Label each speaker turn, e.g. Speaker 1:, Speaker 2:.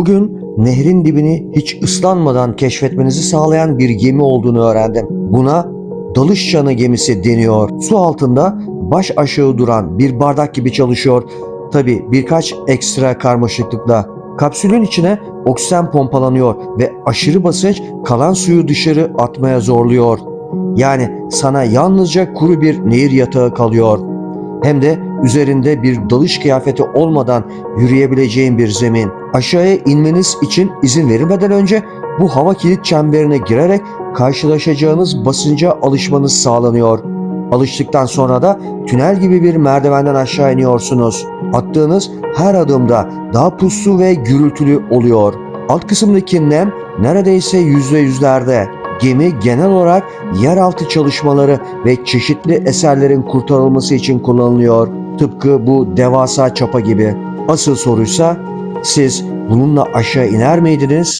Speaker 1: Bugün nehrin dibini hiç ıslanmadan keşfetmenizi sağlayan bir gemi olduğunu öğrendim. Buna dalış çanı gemisi deniyor. Su altında baş aşağı duran bir bardak gibi çalışıyor. Tabi birkaç ekstra karmaşıklıkla. Kapsülün içine oksijen pompalanıyor ve aşırı basınç kalan suyu dışarı atmaya zorluyor. Yani sana yalnızca kuru bir nehir yatağı kalıyor. Hem de üzerinde bir dalış kıyafeti olmadan yürüyebileceğin bir zemin. Aşağıya inmeniz için izin verilmeden önce bu hava kilit çemberine girerek karşılaşacağınız basınca alışmanız sağlanıyor. Alıştıktan sonra da tünel gibi bir merdivenden aşağı iniyorsunuz. Attığınız her adımda daha puslu ve gürültülü oluyor. Alt kısımdaki nem neredeyse yüzde yüzlerde. Gemi genel olarak yeraltı çalışmaları ve çeşitli eserlerin kurtarılması için kullanılıyor. Tıpkı bu devasa çapa gibi. Asıl soruysa siz bununla aşağı iner miydiniz?